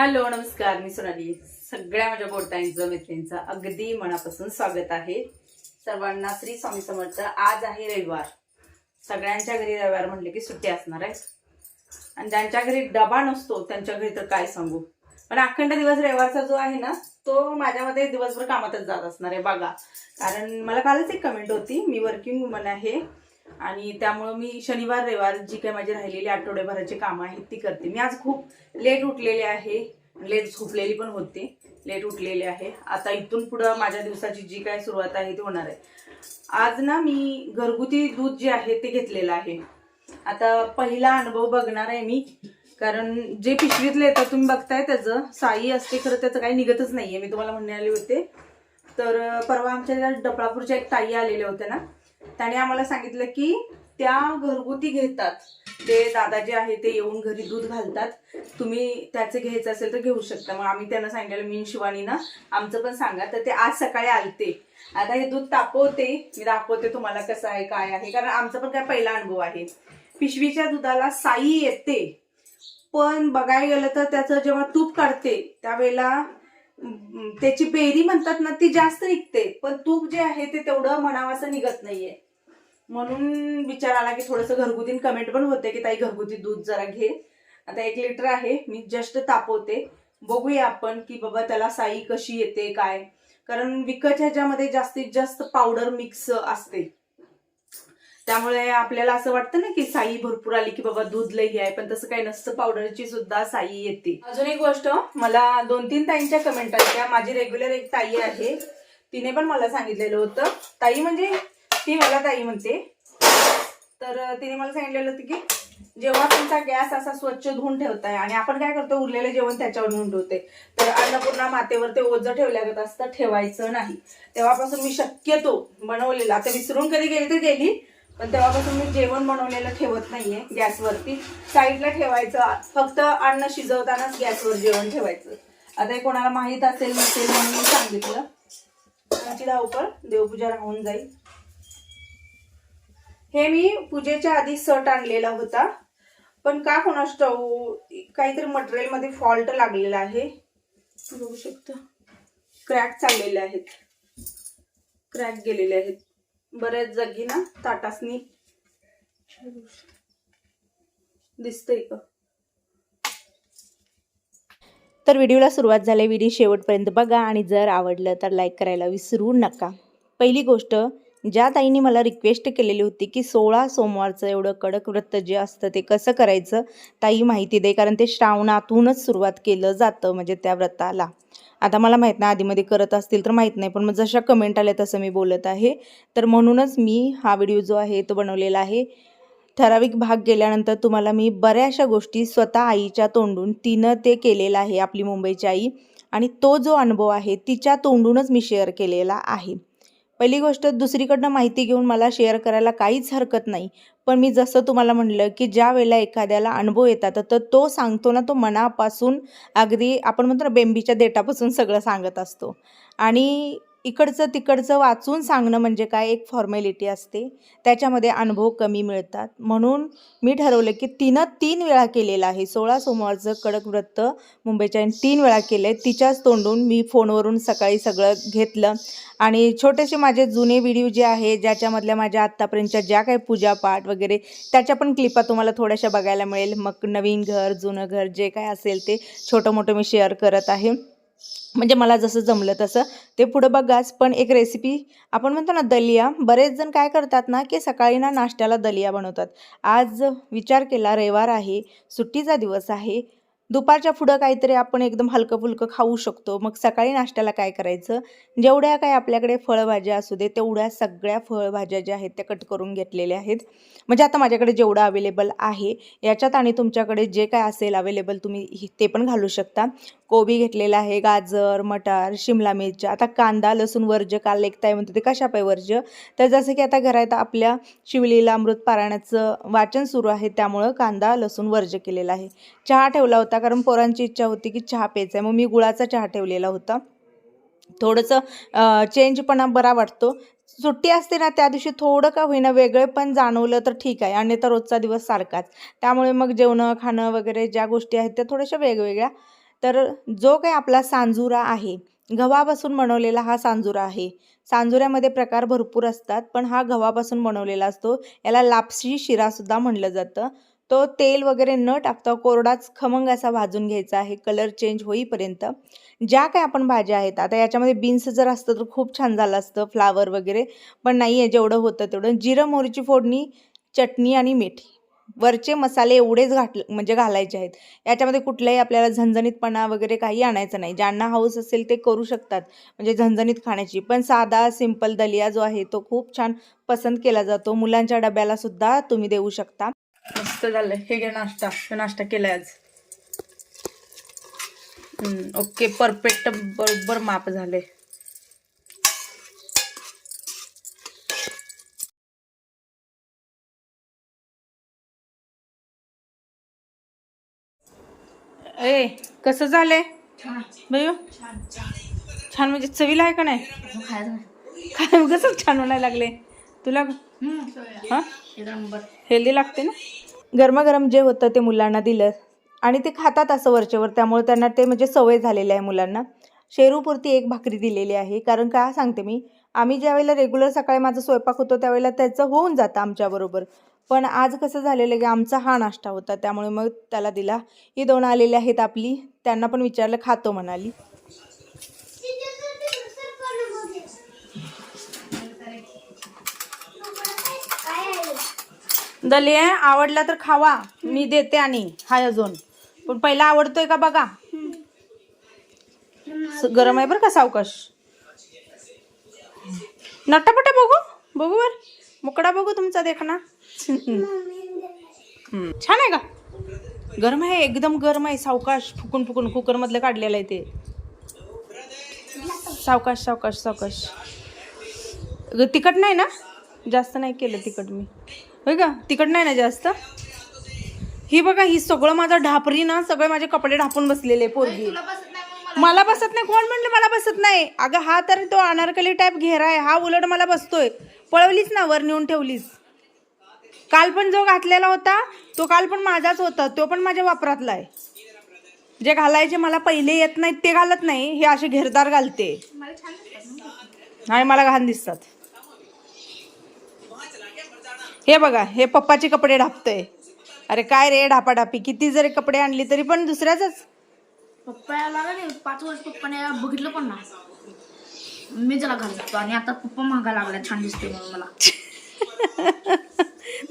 Hello नमस्कार. मी सोनाली. सगळ्या माझ्या गोडताईंचं मैत्रिणींचं अगदी मनापासून स्वागत आहे. सर्वांना श्री स्वामी समर्थ. आज आहे रविवार. सगळ्यांच्या घरी रविवार म्हटले की सुट्टी असणार आहे. आणि ज्यांच्या घरी डबा नसतो त्यांच्या घरी तर काय सांगू? पण अखंड दिवस रविवारचा जो आहे ना तो माझ्यामध्ये दिवसभर कामातच जात असणार आहे. बघा. कारण मला कालच एक कमेंट होती. मी वर्किंग वुमन आहे. आणि त्यामुळं मी शनिवार रविवार जी काही माझी राहिलेली आठवड्याभराची कामं आहेत ती करते. मी आज खूप लेट उठलेले आहे. लेट झोपलेली पण होते. लेट उठलेले आहे. आता इथून पुढं माझ्या दिवसाची जी काय सुरुवात आहे ती होणार आहे. आज ना मी घरगुती दूध जे आहे ते घेतलेलं आहे. आता पहिला अनुभव बघणार आहे मी. कारण जे पिशवीतलं येतं तुम्ही बघताय त्याचं साई असते खरं त्याचं काही निघतच नाहीये. मी तुम्हाला म्हणणे आले होते. तर परवा आमच्या डपळापूरच्या एक ताई आलेल्या होत्या ना. त्याने आम्हाला सांगितलं की त्या घरगुती घेतात. ते दादा जे आहे ते येऊन घरी दूध घालतात. तुम्ही त्याचे घ्यायचं असेल तर घेऊ शकता. मग आम्ही त्यांना सांगितलं मी शिवानी ना आमचं पण सांगा. तर ते आज सकाळी आलते. आता हे दूध तापवते. मी दाखवते तुम्हाला कसं आहे काय आहे. कारण आमचा पण काय पहिला अनुभव आहे. पिशवीच्या दुधाला साई येते. पण बघायला गेलं तर त्याचं जेव्हा तूप काढते त्यावेळेला त्याची बेरी म्हणतात ना ती जास्त निघते. पण तूप जे आहे ते तेवढं म्हणावं निघत नाहीये. म्हणून विचार आला की थोडंसं घरगुती कमेंट पण होते की ताई घरगुती दूध जरा घे. आता एक लिटर आहे मी जस्ट तापवते. बघूया आपण की बाबा त्याला साई कशी येते काय? कारण विकत ह्याच्यामध्ये जास्तीत जास्त पावडर मिक्स असते. त्यामुळे आपल्याला असं वाटतं ना की साई भरपूर आली की बाबा दूध लई आहे पण तसं काही नसतं. पावडरची सुद्धा साई येते. अजून एक गोष्ट मला दोन तीन ताईंच्या कमेंट आल्या. माझी रेग्युलर एक ताई आहे. तिने पण मला सांगितलेलं होतं. ताई म्हणजे ती मला ताई म्हणते. तर तिने मला सांगितलेलं होतं की जेव्हा तुमचा गॅस असा स्वच्छ धुवून ठेवताय आणि आपण काय करतो उरलेलं जेवण त्याच्यावर धुवून ठेवते. तर अन्नपूर्णा मातेवर ते ओझं ठेवल्यागत असतं ठेवायचं नाही. तेव्हापासून मी शक्यतो बनवलेलं आता विसरून कधी गेली तर गेली पण तेव्हापासून मी जेवण बनवलेलं ठेवत नाहीये गॅसवरती. साईडला ठेवायचं फक्त अन्न शिजवतानाच गॅसवर जेवण ठेवायचं. आता हे कोणाला माहीत असेल नसेल म्हणून मी सांगितलं. तुमची धावपळ देवपूजा राहून जाईल. हे मी पूजेच्या आधी सट आणलेला होता. पण का कोणा स्टव काहीतरी मटेरियलमध्ये फॉल्ट लागलेला आहे. बघू शकता. क्रॅक चाललेले आहेत. क्रॅक गेलेले आहेत. बऱ्याच जागी ना ताटासनी दिसतंय का? तर व्हिडिओला सुरुवात झाली व्हिडिओ शेवटपर्यंत बघा आणि जर आवडलं तर लाईक करायला विसरू नका. पहिली गोष्ट ज्या ताईने मला रिक्वेस्ट केलेली होती की सोळा सोमवारचं एवढं कडक व्रत जे असतं ते कसं करायचं ताई माहिती दे. कारण ते श्रावणातूनच सुरुवात केलं जातं म्हणजे त्या व्रताला. आता मला माहीत नाही आधीमध्ये करत असतील तर माहीत नाही पण मग जशा कमेंट आल्या तसं मी बोलत आहे. तर म्हणूनच मी हा व्हिडिओ जो आहे तो बनवलेला आहे. ठराविक भाग गेल्यानंतर तुम्हाला मी बऱ्याचशा गोष्टी स्वतः आईच्या तोंडून तिनं ते केलेलं आहे आपली मुंबईची आई. आणि तो जो अनुभव आहे तिच्या तोंडूनच मी शेअर केलेला आहे. पहिली गोष्ट दुसरीकडनं माहिती घेऊन मला शेअर करायला काहीच हरकत नाही. पण मी जसं तुम्हाला म्हणलं की ज्या वेळेला एखाद्याला अनुभव येतात तर तो सांगतो ना तो मनापासून अगदी आपण म्हणतो ना बेंबीच्या देटापासून सगळं सांगत असतो. आणि इकडचं तिकडचं वाचून सांगणं म्हणजे काय? एक फॉर्मॅलिटी असते. त्याच्यामध्ये अनुभव कमी मिळतात. म्हणून मी ठरवलं की तिनं तीन वेळा केलेलं आहे. सोळा सोमवारचं कडक व्रत मुंबईच्या तीन वेळा केलं आहे तिच्याच तोंडून मी फोनवरून सकाळी सगळं घेतलं. आणि छोटेसे माझे जुने व्हिडिओ जे आहे ज्याच्यामधल्या माझ्या आत्तापर्यंतच्या ज्या काही पूजापाठ वगैरे त्याच्या पण क्लिपा तुम्हाला थोड्याशा बघायला मिळेल. मग नवीन घर जुनं घर जे काय असेल ते छोटं मोठं मी शेअर करत आहे. म्हणजे मला जसं जमलं तसं. ते पुढं बघाच. पण एक रेसिपी आपण म्हणतो ना दलिया. बरेच जण काय करतात ना की सकाळी ना नाश्त्याला दलिया बनवतात. आज विचार केला रविवार आहे सुट्टीचा दिवस आहे. दुपारच्या पुढं काहीतरी आपण एकदम हलकं फुलकं खाऊ शकतो. मग सकाळी नाश्त्याला काय करायचं? जेवढ्या काय आपल्याकडे फळभाज्या असू दे तेवढ्या सगळ्या फळभाज्या ज्या आहेत त्या कट करून घेतलेल्या आहेत. म्हणजे आता माझ्याकडे जेवढं अवेलेबल आहे याच्यात आणि तुमच्याकडे जे काय असेल अवेलेबल तुम्ही ते पण घालू शकता. कोबी घेतलेला आहे गाजर मटार शिमला मिरची. आता कांदा लसूण वर्ज काल एक म्हणतो ते कशा पाय वर्ज? तर जसं की आता घरात आपल्या शिवलीला अमृत पारायणाचं वाचन सुरू आहे त्यामुळं कांदा लसूण वर्ज केलेला आहे. चहा ठेवला होता कारण पोरांची इच्छा होती की चहा प्यायचा आहे. मग मी गुळाचा चहा ठेवलेला होता. थोडंसं चेंजपणा बरा वाटतो. सुट्टी असते ना त्या दिवशी थोडं का होईना वेगळे पण जाणवलं तर ठीक आहे. आणि तर रोजचा दिवस सारखाच. त्यामुळे मग जेवणं खाणं वगैरे ज्या गोष्टी आहेत त्या थोड्याशा वेगवेगळ्या. तर जो काही आपला सांजुरा आहे गव्हापासून बनवलेला हा सांजुरा आहे. सांजुऱ्यामध्ये प्रकार भरपूर असतात पण हा गव्हापासून बनवलेला असतो. याला लापशी शिरासुद्धा म्हणलं जातं. तो तेल वगैरे न टाकता कोरडाच खमंग असा भाजून घ्यायचा आहे. कलर चेंज होईपर्यंत ज्या काय आपण भाज्या आहेत आता याच्यामध्ये बीन्स जर असतं तर खूप छान झालं असतं फ्लावर वगैरे पण नाही आहे जेवढं होतं तेवढं. जिरं मोहरीची फोडणी चटणी आणि मीठ. वरचे मसाले एवढेच घाट म्हणजे घालायचे आहेत. याच्यामध्ये कुठलाही आपल्याला झणझणीतपणा वगैरे काही आणायचं नाही. ज्यांना हाऊस असेल ते करू शकतात म्हणजे झणझणीत खाण्याची. पण साधा सिंपल दलिया जो आहे तो खूप छान पसंत केला जातो. मुलांच्या डब्याला सुद्धा तुम्ही देऊ शकता. मस्त झालं. हे घे नाश्ता. हे नाश्ता केलाय आज. हम्म, ओके. परफेक्ट बरोबर माप झाले ए कसं झालंय? छान. म्हणजे चवीला आहे का नाही? काय कसं छान म्हणायला लागले? तुला हा? हेल्दी लागते ना? गरमागरम जे होतं ते मुलांना दिलं. आणि ते खातात असं वरचेवर त्यामुळे त्यांना ते म्हणजे सवय झालेली आहे मुलांना. शेरूपुरती एक भाकरी दिलेली आहे. कारण का सांगते मी आम्ही ज्यावेळेला रेग्युलर सकाळी माझा स्वयंपाक होतो त्यावेळेला त्याचं होऊन जातं आमच्याबरोबर पण आज कसं झालेलं की आमचा हा नाश्ता होता त्यामुळे मग त्याला दिला. ही दोन आलेली आहेत आपली त्यांना पण विचारलं खातो म्हणाली. दलिया आवडला तर खावा. मी देते आणि हाय अजून. पण पहिला आवडतोय का बघा. गरम आहे बरं का सावकाश? नटापटा बघू बघू बर. मुकडा बघू तुमचा देखना. छान आहे का? गरम आहे एकदम गरम आहे सावकाश. फुकून फुकून कुकर मधलं काढलेलं आहे ते. सावकाश सावकाश सावकाश. तिखट नाही ना? जास्त नाही केलं तिखट मी. होय का? तिखट नाही ना जास्त? ही बघा ही सगळं माझं ढापरी ना सगळे माझे कपडे ढापून बसलेले पोरगी. मला बसत नाही? कोण म्हणलं मला बसत नाही? अगं हा तर तो अनारकली टाईप घेरा आहे. हा उलट मला बसतोय. पळवलीच ना वर नेऊन ठेवलीस. काल पण जो घातलेला होता तो काल पण माझाच होता. तो पण माझ्या वापरातला आहे. जे घालायचे मला पहिले येत नाहीत ते घालत नाही. हे असे घेरदार घालते. आणि मला घाण दिसतात. हे बघा हे पप्पाचे कपडे ढापतंय. अरे काय रे ढापाढापी? किती जरी कपडे आणली तरी पण दुसऱ्याच पप्पाला नाही पाच वर्ष पप्पाने बघितलं पण ना मी त्याला घालतो आणि आता पप्पा महागा लागला छान दिसते म्हणून मला.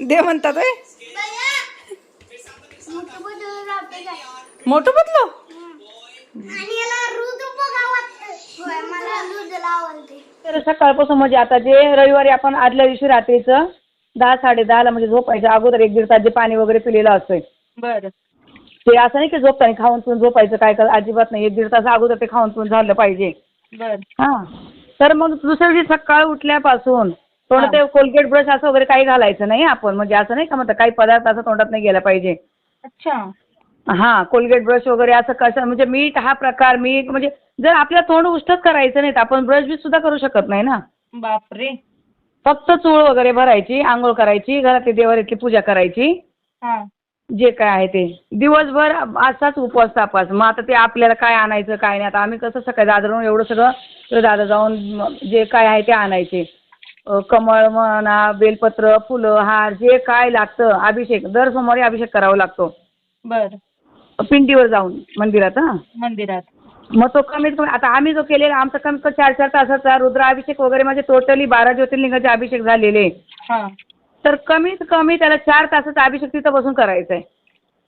दे म्हणतात मोठं बदलो. तर सकाळपासून म्हणजे आता जे रविवारी आपण आदल्या दिवशी रात्रीचं दहा साडे दहाला म्हणजे झोपायचं अगोदर एक दीड तास जे पाणी वगैरे पिलेलं असतंय. बर. ते असं नाही की झोपताना खाऊन पिऊन झोपायचं काय कर अजिबात नाही. एक दीड तास अगोदर ते खाऊन पिऊन झालं पाहिजे. बर. हां. तर मग दुसऱ्या दिवशी सकाळ उठल्यापासून थोडं. ते कोलगेट ब्रश असं वगैरे काही घालायचं नाही आपण. म्हणजे असं नाही का म्हणतात काही पदार्थ असं तोंडात नाही गेला पाहिजे. अच्छा. हां कोलगेट ब्रश वगैरे असं कसं म्हणजे मीठ हा प्रकार मीठ म्हणजे जर आपलं तोंड उष्टच करायचं नाही तर आपण ब्रश बी सुद्धा करू शकत नाही ना. बापरे. फक्त चूळ वगैरे भरायची आंघोळ करायची घरातली देवारीतली पूजा करायची. हा. जे काय आहे ते. दिवसभर असाच उपवास तापास मग आता ते आपल्याला काय आणायचं काय नाही. आता आम्ही कसं सकाळी दादरहून एवढं सगळं दादा जाऊन जे काय आहे ते आणायचे. कमळ म्हणा बेलपत्र फुलं हार जे काय लागतं अभिषेक. दर सोमवारी अभिषेक करावा लागतो. बर. पिंडीवर जाऊन मंदिरात हां? मंदिरात. मग तो कमीत कमी आता आम्ही जो केलेला आमचा कमीत कमी चार चार तासाचा रुद्राभिषेक वगैरे म्हणजे टोटली बारा ज्योतिर्लिंगाचे अभिषेक झालेले. हा. तर कमीत कमी त्याला चार तासाचा अभिषेक तिथं बसून करायचा आहे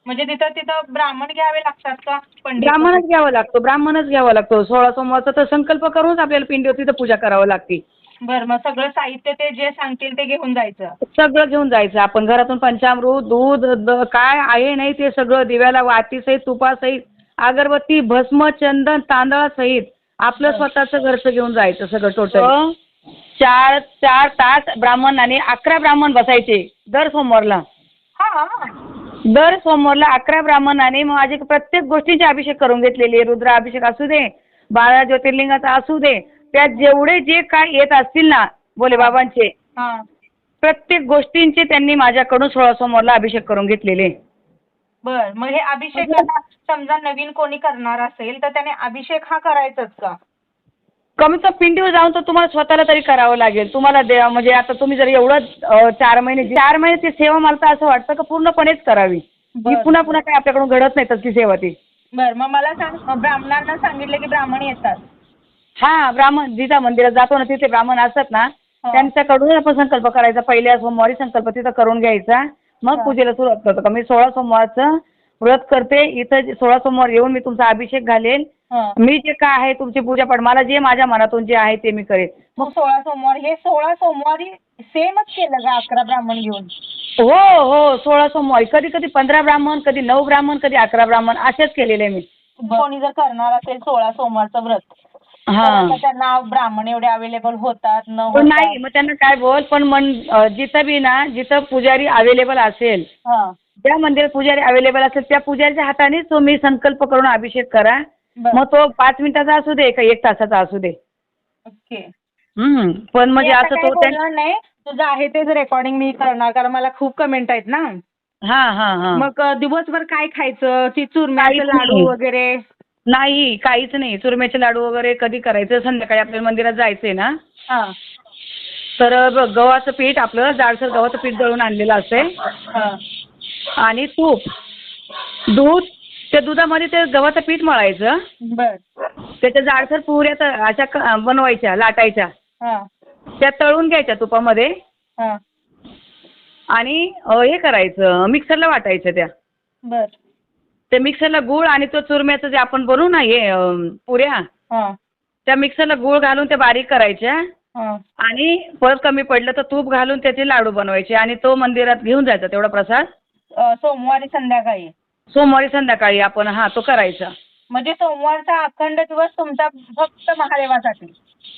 म्हणजे तिथं तिथं ब्राह्मण घ्यावे लागतात का? पंडित ब्राह्मणच घ्यावा लागतो ब्राह्मणच घ्यावा लागतो. सोळा सोमवारचा तर संकल्प करूनच आपल्याला पिंडीवर तिथं पूजा करावी लागते. बर मग सगळं साहित्य ते जे सांगतील ते घेऊन जायचं. सगळं घेऊन जायचं. आपण घरातून पंचामृत दूध द- काय आहे नाही ते सगळं दिव्याला वातीसहित तुपासहित अगरबत्ती भस्म चंदन तांदळासहित आपलं स्वतःचं घरचं घेऊन जायचं सगळं टोटल चार चार तास ब्राह्मण आणि अकरा ब्राह्मण बसायचे दर सोमवारला. हा दर सोमवारला अकरा ब्राह्मणाने माझे प्रत्येक गोष्टींचे अभिषेक करून घेतलेले रुद्र अभिषेक असू दे बारा ज्योतिर्लिंगाचा असू दे त्यात जेवढे जे काय येत असतील ना बोले बाबांचे हा. प्रत्येक गोष्टींचे त्यांनी माझ्याकडून सोळा सोमवारला अभिषेक करून घेतलेले. बर मग हे अभिषेकाला समजा नवीन कोणी करणार असेल तर त्याने अभिषेक हा करायचाच का? कमीत कमी पिंडीवर जाऊन तर तुम्हाला स्वतःला तरी करावं लागेल. तुम्हाला दे म्हणजे आता तुम्ही जर एवढं अं, चार महिने चार महिने ती सेवा मला तर असं वाटतं का पूर्णपणेच करावी? बरं. पुन्हा पुन्हा काही आपल्याकडून घडत नाही तसली सेवा ती. बर मग मला सांग ब्राह्मणांना सांगितलं की ब्राह्मण येतात. हा ब्राह्मण जिथं मंदिरात जातो ना तिथे ब्राह्मण असतात ना हा. त्यांच्याकडून आपण संकल्प करायचा. पहिल्या सोमवारी संकल्प तिथं करून घ्यायचा. मग. पूजेला सुरुवात करतो. का मी सोळा सोमवारचं व्रत करते. इथं सोळा सोमवार येऊन मी तुमचा अभिषेक घालेल. मी जे काय आहे तुमची पूजा पाठ मला जे माझ्या मनातून जे आहे ते मी करेन. मग सोळा सोमवार हे सोळा सोमवारी सेमच केलं का अकरा ब्राह्मण घेऊन? हो हो. सोळा सोमवारी. कधी कधी पंधरा ब्राह्मण कधी नऊ ब्राह्मण कधी अकरा ब्राह्मण असेच केलेले मी. कोणी जर करणार असेल सोळा सोमवारचं व्रत हा. त्यांना ब्राह्मण एवढे अवेलेबल होतात न पण नाही होतात. मग त्यांना काय बोल पण मन अं, जिथं बी ना जिथं पुजारी अवेलेबल असेल हा. ज्या मंदिरात पुजारी अवेलेबल असेल त्या पुजारीच्या हातानेच तुम्ही संकल्प करून अभिषेक करा. बरं. मग तो पाच मिनिटाचा असू दे का एक तासाचा असू दे. ओके. हम्म. पण म्हणजे मी आता असं काही तो त्या बोलणार नाही. तुझं आहे तेच रेकॉर्डिंग मी करणार कारण मला खूप कमेंट आहेत ना. हा हा हा. मग अ, दिवसभर काय खायचं? ती चुरम्याचे काहीच लाडू नाही. वगैरे? नाही काहीच नाही. चुरम्याचे लाडू वगैरे कधी करायचं? संध्याकाळी आपल्याला मंदिरात जायचंय ना? हा. तर बघ, गव्हाचं पीठ आपलं जाडसर गव्हाचं पीठ दळून आणलेलं असेल. हा. आणि तूप. दूध. त्या दुधामध्ये ते गव्हाचं पीठ मळायचं. बर. त्याच्या जाडसर पुऱ्या त- अशा क- बनवायच्या लाटायच्या. हा. त्या तळून घ्यायच्या तुपामध्ये. हा. आणि हे करायचं मिक्सरला वाटायचं त्या. बर. त्या मिक्सरला गूळ आणि तो चुरम्याचं जे आपण बनवू ना हे पुऱ्या हा. त्या मिक्सरला गूळ घालून त्या बारीक करायच्या. हा. आणि परत कमी पडलं तर तूप घालून त्याचे लाडू बनवायचे आणि तो मंदिरात घेऊन जायचा तेवढा प्रसाद. सोमवारी संध्याकाळी. सोमवारी संध्याकाळी आपण हा तो करायचा. म्हणजे सोमवारचा अखंड दिवस तुमचा फक्त महादेवासाठी.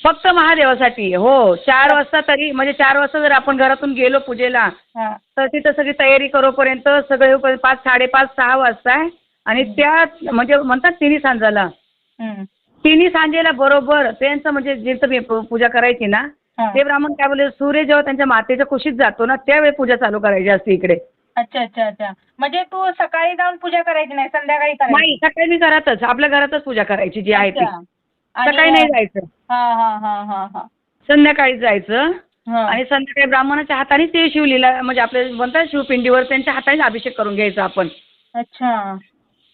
फक्त महादेवासाठी हो. चार वाजता तरी म्हणजे चार वाजता जर आपण घरातून गेलो पूजेला हा. तर तिथं सगळी तयारी करोपर्यंत सगळे होईपर्यंत पाच साडेपाच सहा वाजता आहे आणि त्या म्हणजे म्हणतात तिन्ही सांजाला. तिन्ही सांजेला बरोबर त्यांचं म्हणजे जिथं पूजा करायची ना. ते ब्राह्मण काय बोलले सूर्य जेव्हा त्यांच्या मातेच्या कुशीत जातो ना त्यावेळी पूजा चालू करायची असते इकडे. अच्छा अच्छा अच्छा. म्हणजे तू सकाळी जाऊन पूजा करायची नाही संध्याकाळी नाही सकाळी मी घरातच आपल्या घरातच पूजा करायची जी आहे ती. सकाळी नाही जायचं. संध्याकाळी जायचं. आणि संध्याकाळी ब्राह्मणाच्या हाताने ते शिवलीला म्हणजे आपले म्हणतात शिवपिंडीवर त्यांच्या हाताने अभिषेक करून घ्यायचा आपण. अच्छा.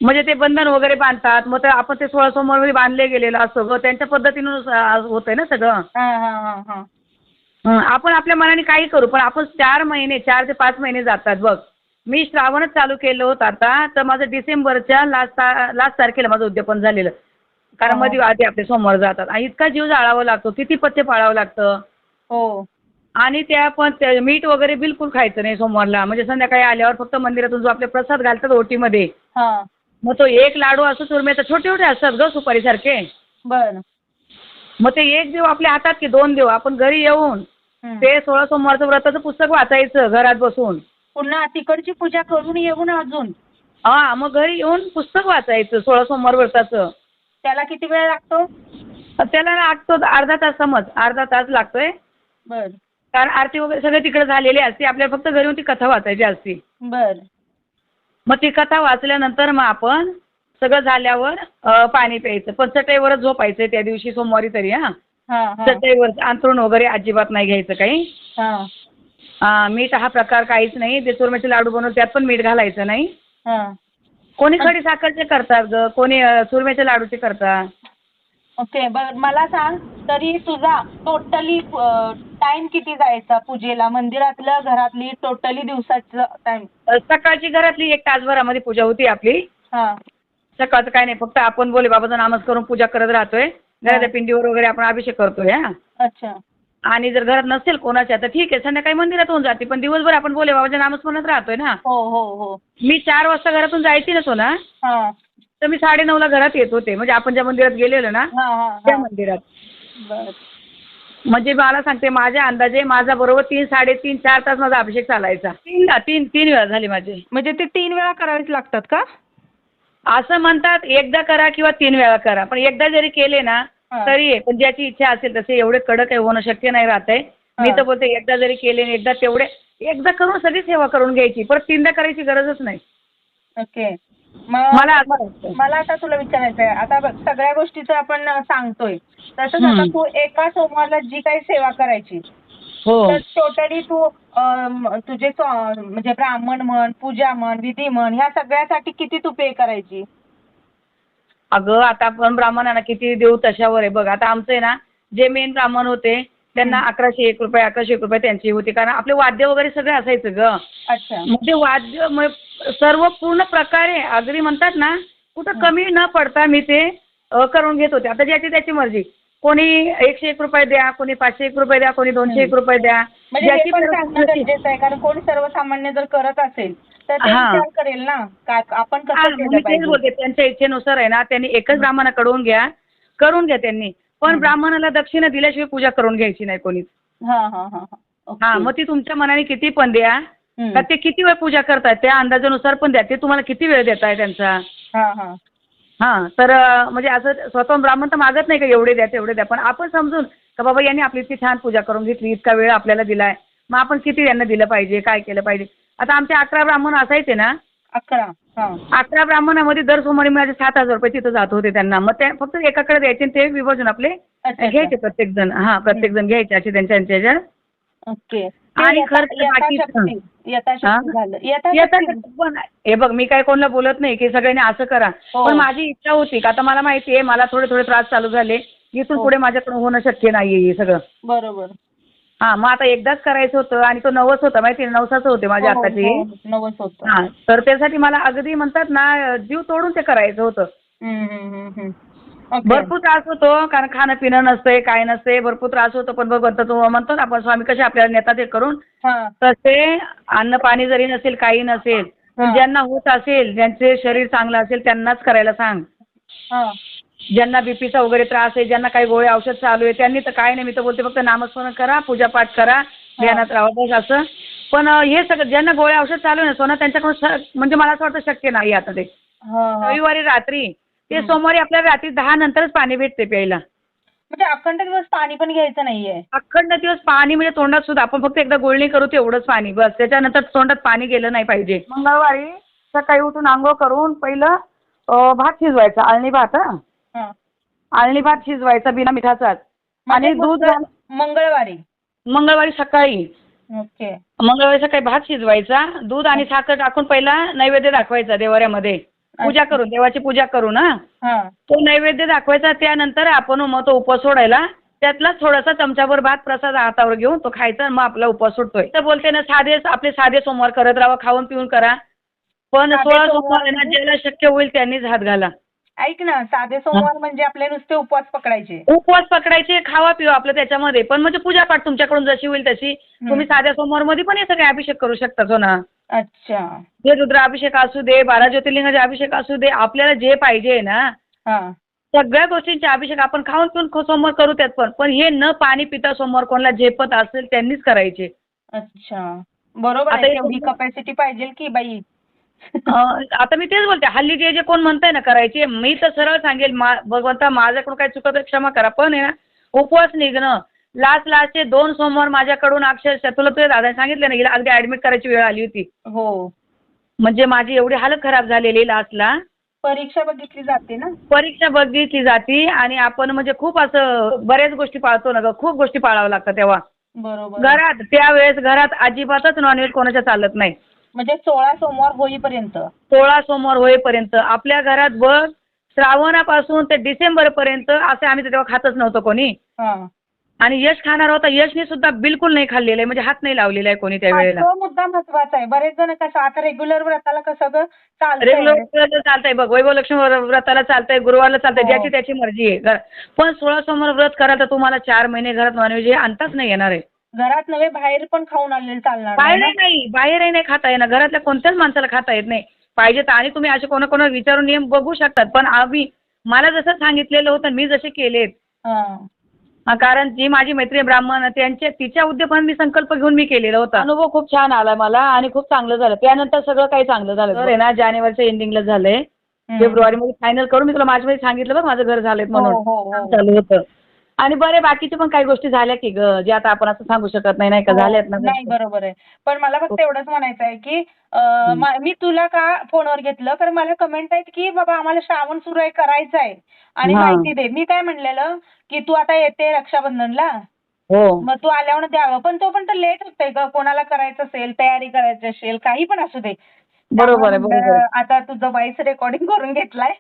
म्हणजे ते बंधन वगैरे बांधतात मग ते आपण ते सोळा सोमवारी बांधले गेलेलं असतं ग त्यांच्या पद्धतीनं होतंय ना सगळं? हा आपण आपल्या मनाने काही करू पण आपण चार महिने चार ते पाच महिने जातात बघ. मी श्रावणच चालू केलं होतं आता तर माझं डिसेंबरच्या लास्ट लास्ट तारखेला माझं उद्यापन झालेलं. कारण हा. मध्ये आधी आपले सोमवार जातात. आणि इतका जीव जाळावा लागतो किती पथ्य पाळावं लागतं. हो. आणि त्या पण मीठ वगैरे बिलकुल खायचं नाही सोमवारला. म्हणजे संध्याकाळी आल्यावर फक्त मंदिरातून जो आपले प्रसाद घालतात ओटीमध्ये मग तो एक लाडू असं चुरम्याचा छोटे छोटे असतात ग सुपारीसारखे. बर. मग ते एक देऊ आपल्या हातात की दोन देऊ आपण घरी येऊन. ते सोळा सोमवारचं व्रताचं पुस्तक वाचायचं घरात बसून. पुन्हा तिकडची पूजा करून येऊन अजून. हा मग घरी येऊन पुस्तक वाचायचं सोळा सोमवार व्रताचं. त्याला किती वेळ लागतो? त्याला लागतो अर्धा तास समज अर्धा तास लागतोय. बर. कारण आरती वगैरे सगळे तिकडे झालेली असते आपल्याला फक्त घरी येऊन ती कथा वाचायची असते. बर. मग ती कथा वाचल्यानंतर मग आपण सगळं झाल्यावर पाणी प्यायचं. पण चटईवरच झोपायचं त्या दिवशी सोमवारी तरी हा. चटईवर अंथरूण वगैरे अजिबात नाही घ्यायचं काही. हा. मीठ हा प्रकार काहीच नाही. ते चुरम्याचे लाडू बनवून त्यात पण मीठ घालायचं नाही. हा. कोणी खडी साखरचे करतात ग? कोणी चुरम्याच्या लाडूचे करतात? ओके बर मला सांग तरी तुझा टोटली टाइम किती जायचा पूजेला? मंदिरातलं घरातली टोटली दिवसाचं टाइम सकाळची घरातली एक तासभरामध्ये पूजा होती आपली. हा. सकाळचं काय नाही फक्त आपण बोले बाबाचं नामच करून पूजा करत राहतोय. घराच्या पिंडीवर वगैरे आपण अभिषेक करतोय हा. अच्छा. आणि जर घरात नसेल कोणाच्या तर ठीक आहे संध्याकाळी मंदिरात होऊन जाते. पण दिवसभर आपण बोले बाबाच्या नामच म्हणत राहतोय ना. हो हो हो. मी चार वाजता घरातून जायची ना सोना. हा. तर मी साडेनऊला घरात येत होते. म्हणजे आपण ज्या मंदिरात गेलेलो ना हा हा त्या मंदिरात. बर. म्हणजे मला सांगते माझ्या अंदाजे माझा बरोबर तीन साडेतीन चार तास माझा अभिषेक चालायचा. तीन तीन तीन वेळा झाले माझे. म्हणजे ते तीन वेळा करावेच लागतात का? असं म्हणतात एकदा करा किंवा तीन वेळा करा. पण एकदा जरी केले ना हा. तरी आहे पण ज्याची इच्छा असेल तसे एवढे कडक आहे होणं शक्य नाही राहत आहे मी. तर बोलते एकदा जरी केले आणि एकदा तेवढे एकदा करून सगळी सेवा करून घ्यायची. परत तीनदा करायची गरजच नाही. ओके. मला आता तुला विचारायचं आहे आता बघ सगळ्या गोष्टीचं आपण सांगतोय. तसंच. आता तू एका सोमवारला जी काही सेवा करायची हो. तर टोटली तू तुझे म्हणजे ब्राह्मण म्हण पूजा म्हण विधी म्हण ह्या सगळ्यासाठी किती तू पे करायची? अगं आता आपण ब्राह्मणांना किती देऊ तशावर आहे. बघ आता आमचे ना जे मेन ब्राह्मण होते त्यांना अकराशे एक रुपये अकराशे एक रुपये त्यांची होती. कारण आपले वाद्य वगैरे सगळे असायचं ग. अच्छा. मग ते वाद्य मग सर्व पूर्ण प्रकारे अगदी म्हणतात ना कुठं कमी न पडता मी ते अ, करून घेत होते. आता ज्याची त्याची मर्जी. कोणी एकशे एक रुपये द्या कोणी पाचशे एक रुपये द्या कोणी दोनशे एक रुपये द्या. म्हणजे हे ज्याची पण सांगणं परिस्थिती- गरजेचं आहे. कारण कोणी सर्वसामान्य जर करत असेल तर ते हा. विचार करेल ना काय आपण हा, कसं केलं मी तेच पाहिजे? बोलते. त्यांच्या इच्छेनुसार आहे ना त्यांनी एकच ब्राह्मणाकडून घ्या करून घ्या त्यांनी. पण ब्राह्मणाला दक्षिणा दिल्याशिवाय पूजा करून घ्यायची नाही कोणीच. हा हा हा हा. हा मग ती तुमच्या मनाने किती पण द्या. का ते किती वेळ पूजा करतायत त्या अंदाजानुसार पण द्या ते तुम्हाला किती वेळ देताय त्यांचा? हा हा. हा तर म्हणजे असं स्वतः ब्राह्मण तर मागत नाही का एवढे द्या तेवढे द्या पण आपण समजून का बाबा यांनी आपली इतकी छान पूजा करून घेतली इतका वेळ आपल्याला दिलाय मग आपण किती यांना दिलं पाहिजे काय केलं पाहिजे? आता आमचे अकरा ब्राह्मण असायचे ना? अकरा. अकरा ब्राह्मणामध्ये दर सोमवारी माझे सात हजार रुपये तिथं जात होते त्यांना मग ते फक्त एकाकडे द्यायचे आणि ते विभाजन आपले अच्छा. घ्यायचे प्रत्येक जण हा प्रत्येक जण घ्यायचे असे त्यांच्या त्यांच्या ह्याच्यात. ओके आणि यथा- खर्च बाकीचं. यथाशक्ती यथाशक्ती हा? झालं येतात यथाशक्ती पण हे बघ मी काय कोणाला बोलत नाही की सगळ्यांनी असं करा हो. पण माझी इच्छा होती का आता मला माहिती आहे मला थोडे थोडे त्रास चालू झाले इथून हो. पुढे माझ्याकडून होणं शक्य नाहीये हे सगळं बरोबर हा मग आता एकदाच करायचं होतं आणि तो नवस होता माहिती आहे नवसाचं होते माझ्या हो, हो, नवस होतं हा तर त्यासाठी मला अगदी म्हणतात ना जीव तोडून ते करायचं होतं हम्म, हम्म, हम्म, हम्म. ओके. भरपूर त्रास होतो कारण खाणं पिणं नसतंय काय नसते भरपूर त्रास होतो पण भगवंत तो म्हणतो ना आपण स्वामी कसे आपल्याला नेतात हे करून हा तसे अन्न पाणी जरी नसेल काही नसेल हा. ज्यांना होत असेल ज्यांचे शरीर चांगलं असेल त्यांनाच करायला सांग हा ज्यांना बीपीचा वगैरे त्रास आहे ज्यांना काही गोळे औषध चालू आहे त्यांनी तर काय नाही मी तर बोलते फक्त नामस्मरण करा पूजापाठ करा ध्यानात राहा बस असं. पण हे सगळं ज्यांना गोळे औषध चालू आहे ना सोना त्यांच्याकडून म्हणजे मला असं वाटतं शक्य नाही आता ते. रविवारी रात्री ते सोमवारी आपल्याला रात्री दहा नंतरच पाणी भेटते प्यायला. म्हणजे अखंड दिवस पाणी पण घ्यायचं नाहीये. अखंड दिवस पाणी म्हणजे तोंडात सुद्धा आपण फक्त एकदा गुळणी करू तेवढंच पाणी बस. त्याच्यानंतर तोंडात पाणी गेलं नाही पाहिजे. मंगळवारी सकाळी उठून आंघोळ करून पहिलं भात शिजवायचा अळणी भात अळणी भात शिजवायचा बिना मिठाचाच. आणि दूध मंगळ- मंगळवारी. मंगळवारी सकाळी. ओके. मंगळवारी सकाळी भात शिजवायचा दूध आणि साखर टाकून पहिला नैवेद्य दाखवायचा देवाऱ्यामध्ये. पूजा करून देवाची पूजा करून हा. हा. तो नैवेद्य दाखवायचा त्यानंतर आपण मग तो उपवास सोडायला त्यातला थोडासा चमचाभर भात प्रसाद हातावर घेऊन तो खायचा मग आपला उपवास सुटतोय. तर बोलते ना साधे आपले साधे सोमवार करत राहा खाऊन पिऊन करा. पण सोळा सोमवार म्हणजे? ज्याला शक्य होईल त्यांनीच हात घाला. ऐक ना साधे सोमवार म्हणजे आपले नुसते उपवास पकडायचे. उपवास पकडायचे खावा पिवा आपलं त्याच्यामध्ये. पण म्हणजे पूजापाठ तुमच्याकडून जशी होईल तशी. तुम्ही साध्या सोमवारमध्ये पण हे सगळे अभिषेक करू शकता हो ना अच्छा हे रुद्राभिषेक असू दे बारा ज्योतिर्लिंगाचे अभिषेक असू दे आपल्याला जे पाहिजे ना हा. सगळ्या गोष्टींचे अभिषेक आपण खाऊन पिऊन सोमवार करू त्यात पण. पण हे न पाणी पिता सोमवार कोणाला झेपत असेल त्यांनीच करायचे. अच्छा. बरोबर हे कपॅसिटी पाहिजे की बाई. आता मी तेच बोलते हल्ली जे जे कोण म्हणताय ना करायचे मी तर सरळ सांगेल मा भगवंता माझ्याकडून काही चुकत क्षमा करा पण आहे ना उपवास निघणं लास्ट लास्टचे दोन सोमवार माझ्याकडून अक्षरशः तुला तुझ्या दादाने सांगितलं ना हिला अगदी ऍडमिट करायची वेळ आली होती. हो. म्हणजे माझी एवढी हालत खराब झालेली लास्टला परीक्षा बघितली जाते ना. परीक्षा बघितली जाती आणि आपण म्हणजे खूप असं बऱ्याच गोष्टी पाळतो ना ग खूप गोष्टी पाळाव्या लागतात तेव्हा. बरोबर. घरात त्यावेळेस घरात अजिबातच नॉनव्हेज कोणाच्या चालत नाही. म्हणजे सोळा सोमवार होईपर्यंत. सोळा सोमवार होईपर्यंत. आपल्या घरात बघ श्रावणापासून ते डिसेंबर पर्यंत असे आम्ही तर तेव्हा खातच नव्हतो कोणी. हा. आणि यश खाणार होता यशने सुद्धा बिलकुल नाही खाल्लेलं आहे. म्हणजे हात नाही लावलेला आहे कोणी त्यावेळेला तो मुद्दा महत्त्वाचा आहे. बरेच जण कसं आता रेग्युलर व्रताला कसं ग चालतंय. रेग्युलर चालतंय. बघ वैभव लक्ष्मी व्र- व्रताला चालतंय गुरुवारला चालतंय हो. ज्याची त्याची मर्जी आहे. घर- पण सोळा सोमवार व्रत करा तर तुम्हाला चार महिने घरात नॉनव्हेज हे आणताच नाही येणार आहे. घरात नव्हे बाहेर पण खाऊन आलेले चालणार बाहेरही ना? नाही बाहेरही नाही खाता येणार. घरातल्या कोणत्याच माणसाला खाता येत नाही. पाहिजे तर आणि तुम्ही असे कोणा कोणा विचारून नियम बघू शकतात. पण आम्ही मला जसं सांगितलेलं होतं मी जसे केलेत. हा. कारण जी माझी मैत्रीण ब्राह्मण आहे, त्यांच्या तिच्या उद्योगाने मी संकल्प घेऊन मी केलेला होता. अनुभव खूप छान आला मला आणि खूप चांगलं झालं. त्यानंतर सगळं काही चांगलं झालं. तर आहे ना जानेवारीच्या एंडिंगला झालंय. हम्म. फेब्रुवारी मध्ये फायनल करून मी तुला माझ्या मध्ये सांगितलं बघ माझं घर झालंय हो म्हणून. हो हो. चालू होतं. आणि बरे बाकीच्या पण काही गोष्टी झाल्या की ग जे आता आपण असं सांगू शकत नाही नाही का? हो, झाल्यात ना नाही गोष्टी. बरोबर आहे. पण मला फक्त एवढंच म्हणायचं आहे की अं, मा- मी तुला का फोनवर घेतलं? कारण मला कमेंट आहेत की बाबा आम्हाला श्रावण सुरू आहे करायचं आहे. आणि हा. माहिती दे मी काय म्हणलेलं? की तू आता येते रक्षाबंधनला. हो. मग तू आल्यावर द्यावं. पण तो पण तर लेट होतंय ग. कोणाला करायचं असेल तयारी करायची असेल काही पण असू दे. बरोबर आहे बरोबर आहे. आता तुझं व्हॉइस रेकॉर्डिंग करून घेतलाय.